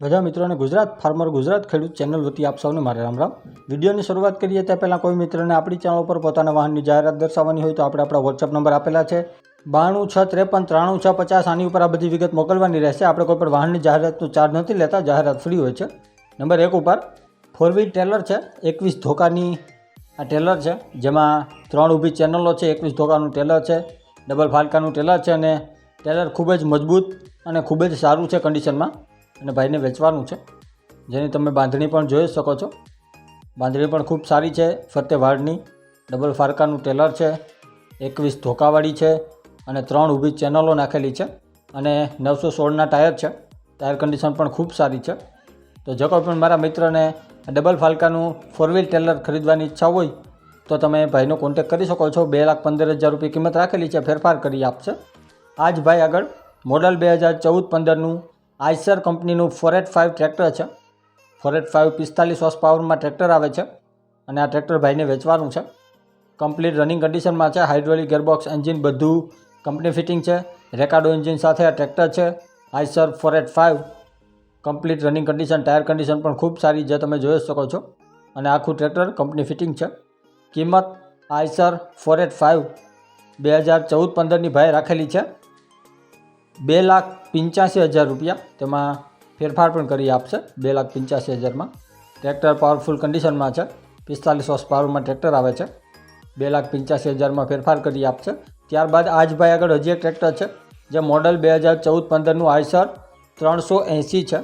બધા મિત્રોને ગુજરાત ફાર્મર ગુજરાત ખેડૂત ચેનલ વતી આપ સૌને મારે રામ રામ. વિડીયોની શરૂઆત કરીએ તે પહેલાં કોઈ મિત્રને આપણી ચેનલ ઉપર પોતાના વાહનની જાહેરાત દર્શાવવાની હોય તો આપણે આપણા વોટ્સઅપ નંબર આપેલા છે. બાણું છ ત્રેપન ત્રાણું છ પચાસ આની ઉપર આ બધી વિગત મોકલવાની રહેશે. આપણે કોઈ પણ વાહનની જાહેરાતનો ચાર્જ નથી લેતા, જાહેરાત ફ્રી હોય છે. નંબર એક ઉપર ફોર વ્હીલ ટેલર છે, એકવીસ ધોકાની આ ટેલર છે, જેમાં ત્રણ ઊભી ચેનલો છે, એકવીસ ધોકાનું ટેલર છે ડબલ ફાલકાનું ટેલર છે અને ટેલર ખૂબ જ મજબૂત અને ખૂબ જ સારું છે કન્ડિશનમાં અને ભાઈને વેચવાનું છે. જેની તમે બાંધણી પણ જોઈ શકો છો. બાંધણી પણ ખૂબ સારી છે. ફરતે વાળની ડબલ ફારકાનું ટેલર છે. એકવીસ ધોકાવાળી છે અને ત્રણ ઊભી ચેનલો નાખેલી છે અને નવસો સોળના ટાયર છે. ટાયર કન્ડિશન પણ ખૂબ સારી છે. તો જો કોઈ પણ મારા મિત્રને ડબલ ફાલકાનું ફોર વ્હીલ ટેલર ખરીદવાની ઈચ્છા હોય, તો તમે ભાઈનો કોન્ટેક કરી શકો છો. બે લાખ પંદર હજાર રૂપિયા કિંમત રાખેલી છે. ફેરફાર કરી આપશે. આ જ ભાઈ આગળ મોડલ બે હજાર ચૌદ પંદરનું આઈસર કંપનીનું ફોર એટ ફાઇવ ટ્રેક્ટર છે. ફોર એટ ફાઇવ પિસ્તાલીસ હોર્સ પાવરમાં ટ્રેક્ટર આવે છે અને આ ટ્રેક્ટર ભાઈને વેચવાનું છે. કમ્પ્લીટ રનિંગ કન્ડિશનમાં છે, હાઇડ્રોલિક ગેરબોક્સ એન્જિન બધું કંપની ફિટિંગ છે. રેકાર્ડો એન્જિન સાથે આ ટ્રેક્ટર છે, Eicher four eight five. Complete running condition, tyre condition પણ ખૂબ સારી જે તમે જોઈ શકો છો. અને આખું ટ્રેક્ટર કંપની ફિટિંગ છે. કિંમત આઈસર ફોર એટ ફાઇવ બે હજાર ચૌદ પંદરની ભાઈ રાખેલી છે. બે લાખ પંચ્યાસી હજાર રૂપિયા તેમાં ફેરફાર પણ કરી આપશે. બે લાખ પંચ્યાસી હજારમાં. ટ્રેક્ટર પાવરફુલ કન્ડિશનમાં છે. પિસ્તાલીસ હોર્સ પાવરમાં ટ્રેક્ટર આવે છે. બે લાખ પંચ્યાસી હજારમાં ફેરફાર કરી આપશે. ત્યારબાદ આજ ભાઈ આગળ હજી એક ટ્રેક્ટર છે, જે મોડલ બે હજાર ચૌદ પંદરનું આઈસર ત્રણસો એંસી છે.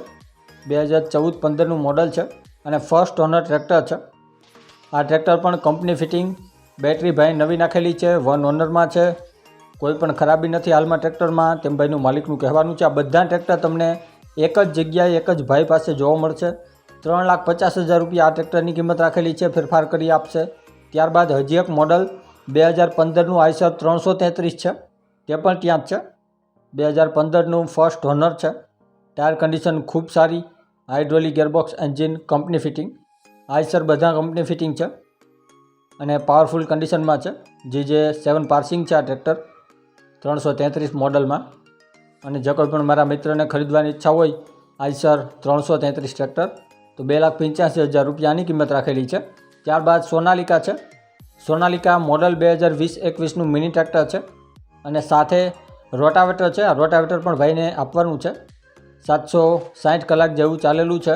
બે હજાર ચૌદ પંદરનું મોડલ છે અને ફર્સ્ટ ઓનર ટ્રેક્ટર છે. આ ટ્રેક્ટર પણ કંપની ફિટિંગ બેટરી ભાઈ નવી નાખેલી છે વન ઓનરમાં છે. કોઈ પણ ખરાબી નથી હાલમાં ટ્રેક્ટરમાં. તેમ ભાઈનું માલિકનું કહેવાનું છે, આ બધા ટ્રેક્ટર તમને એક જ જગ્યાએ એક જ ભાઈ પાસે જોવા મળશે. ત્રણ લાખ પચાસ હજાર રૂપિયા આ ટ્રેક્ટરની કિંમત રાખેલી છે, ફેરફાર કરી આપશે. ત્યારબાદ હજી એક મોડલ બે હજાર પંદરનું આઈસર ત્રણસો તેત્રીસ છે. તે પણ ત્યાં જ છે. બે હજાર પંદરનું ફર્સ્ટ હોનર છે. ટાયર કન્ડિશન ખૂબ સારી. Hydraulic gearbox engine, company fitting. Eicher બધા કંપની ફિટિંગ છે. અને પાવરફુલ કન્ડિશનમાં છે. જે જે સેવન પાર્સિંગ છે આ ટ્રેક્ટર. ત્રણસો તેત્રીસ મોડલમાં. અને જો કોઈ પણ મારા મિત્રને ખરીદવાની ઈચ્છા હોય આઈસર ત્રણસો તેત્રીસ ટ્રેક્ટર. તો બે લાખ પંચ્યાસી હજાર રૂપિયાની કિંમત રાખેલી છે. ત્યારબાદ સોનાલિકા છે. સોનાલિકા મોડલ બે હજાર વીસ એકવીસનું મિની ટ્રેક્ટર છે. અને સાથે રોટાવેટર છે. આ રોટાવેટર પણ ભાઈને આપવાનું છે. સાતસો સાઠ કલાક જેવું ચાલેલું છે.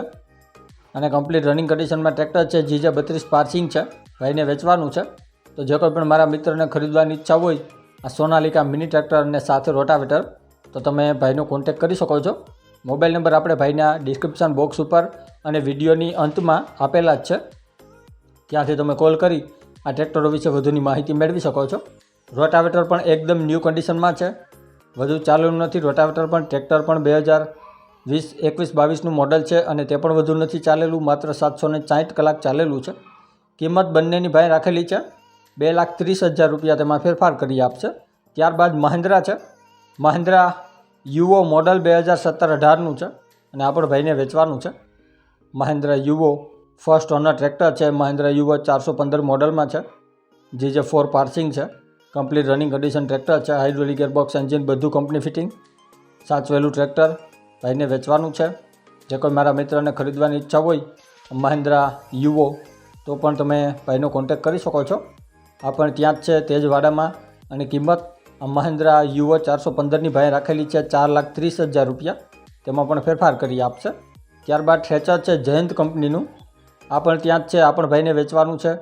અને કમ્પ્લીટ રનિંગ કન્ડિશનમાં ટ્રેક્ટર છે. જીજે બત્રીસ પાર્સિંગ છે. ભાઈને વેચવાનું છે. તો જે કોઈ પણ મારા મિત્રને ખરીદવાની ઈચ્છા હોય આ સોનાલિકા મિની ટ્રેક્ટર અને સાથે રોટાવેટર. તો તમે ભાઈનો કોન્ટેક કરી શકો છો. મોબાઈલ નંબર આપણે ભાઈના ડિસ્ક્રિપ્શન બોક્સ ઉપર અને વિડીયોની અંતમાં આપેલા જ છે. ત્યાંથી તમે કોલ કરી આ ટ્રેક્ટરો વિશે વધુની માહિતી મેળવી શકો છો. રોટાવેટર પણ એકદમ ન્યૂ કન્ડિશનમાં છે. વધુ ચાલેલું નથી. રોટાવેટર પણ ટ્રેક્ટર પણ બે હજાર વીસ, એકવીસ, બાવીસનું મોડલ છે અને તે પણ વધુ નથી ચાલેલું. માત્ર સાતસો ને સાઠ કલાક ચાલેલું છે. કિંમત બંનેની ભાઈ રાખેલી છે. બે લાખ ત્રીસ હજાર રૂપિયા તેમાં ફેરફાર કરી આપશે. ત્યારબાદ મહિન્દ્રા છે. મહિન્દ્રા યુવો મોડલ બે હજાર સત્તર અઢારનું છે અને આપણે ભાઈને વેચવાનું છે. Mahindra Yuvo first owner tractor છે. મહિન્દ્રા યુવો ચારસો પંદર મોડલમાં છે. જે જે ફોર પાર્સિંગ છે. કમ્પ્લીટ રનિંગ કન્ડિશન ટ્રેક્ટર છે. હાઇડ્રોલિક ગેરબોક્સ એન્જિન, બધું કંપની ફિટિંગ સાચવેલું ટ્રેક્ટર ભાઈને વેચવાનું છે. જે કોઈ મારા મિત્રને ખરીદવાની ઈચ્છા હોય મહિન્દ્રા યુવો તો પણ તમે ભાઈનો કોન્ટેક કરી શકો છો. આ પણ ત્યાં જ છે તેજવાડામાં વાડામાં. અને કિંમત આ મહિન્દ્રા યુવો ચારસો પંદરની ભાઈ રાખેલી છે ચાર લાખ ત્રીસ હજાર રૂપિયા. તેમાં પણ ફેરફાર કરી આપશે. ત્યારબાદ ઠેચર છે જયંત કંપનીનું. આ પણ ત્યાં જ છે, આ પણ ભાઈને વેચવાનું છે.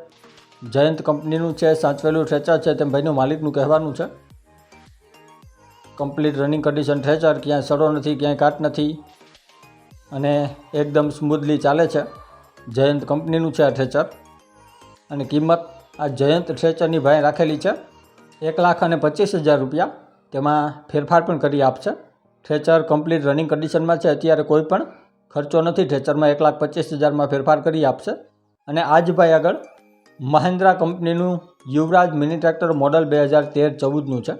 જયંત કંપનીનું છે, સાચવેલું ઠેચર છે, તેમ ભાઈનું માલિકનું કહેવાનું છે. કમ્પ્લીટ રનિંગ કન્ડિશન ઠેચર ક્યાંય સડો નથી, ક્યાંય કાટ નથી. અને એકદમ સ્મૂથલી ચાલે છે. જયંત કંપનીનું છે આ ઠેચર અને કિંમત આ જયંત ઠેચરની ભાઈ રાખેલી છે. એક લાખ અને પચીસ હજાર રૂપિયા. તેમાં ફેરફાર પણ કરી આપશે ઠેચર કમ્પ્લીટ રનિંગ કન્ડિશનમાં છે. અત્યારે કોઈ પણ ખર્ચો નથી. ઠેચરમાં એક લાખ પચીસ હજારમાં ફેરફાર કરી આપશે અને આ જ ભાઈ આગળ મહિન્દ્રા કંપનીનું યુવરાજ મિની ટ્રેક્ટર મોડલ બે હજાર તેર ચૌદનું છે.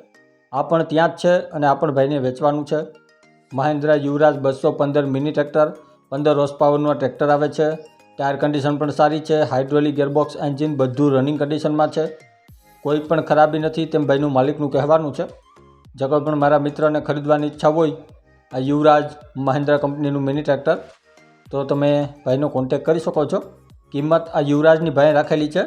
આ પણ ત્યાં જ છે અને આ પણ ભાઈને વેચવાનું છે. મહિન્દ્રા યુવરાજ બસો પંદર મિની ટ્રેક્ટર, પંદર હોર્સ પાવરનું ટ્રેક્ટર આવે છે. ટાયર કન્ડિશન પણ સારી છે હાઇડ્રોલિક ગેરબોક્સ એન્જિન બધું રનિંગ કન્ડિશનમાં છે. કોઈ પણ ખરાબી નથી, તેમ ભાઈનું માલિકનું કહેવાનું છે. જો કોઈ પણ મારા મિત્રને ખરીદવાની ઈચ્છા હોય, આ યુવરાજ મહિન્દ્રા કંપનીનું મિની ટ્રેક્ટર, તો તમે ભાઈનો કોન્ટેક કરી શકો છો. કિંમત આ યુવરાજની ભાઈ રાખેલી છે,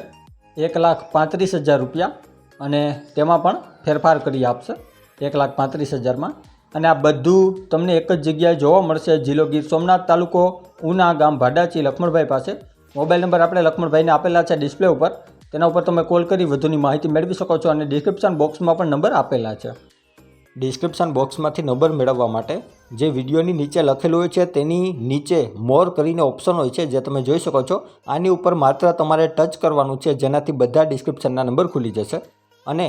એક લાખ પાંત્રીસ હજાર રૂપિયા, અને તેમાં પણ ફેરફાર કરી આપશે, એક લાખ પાંત્રીસ હજારમાં. અને આ બધું તમને એક જ જગ્યાએ જોવા મળશે, જિલ્લો ગીર સોમનાથ તાલુકો ઉના ગામ ભાડાચી લક્ષ્મણભાઈ પાસે. મોબાઈલ નંબર આપણે લક્ષ્મણભાઈને આપેલા છે ડિસ્પ્લે ઉપર. તેના ઉપર તમે કોલ કરી વધુની માહિતી મેળવી શકો છો અને ડિસ્ક્રિપ્શન બોક્સમાં પણ નંબર આપેલા છે. ડિસ્ક્રિપ્શન બોક્સમાંથી નંબર મેળવવા માટે જે વિડીયોની નીચે લખેલું હોય છે તેની નીચે મોર કરીને ઓપ્શન હોય છે જે તમે જોઈ શકો છો. આની ઉપર માત્ર તમારે ટચ કરવાનું છે જેનાથી બધા ડિસ્ક્રિપ્શનના નંબર ખુલી જશે. અને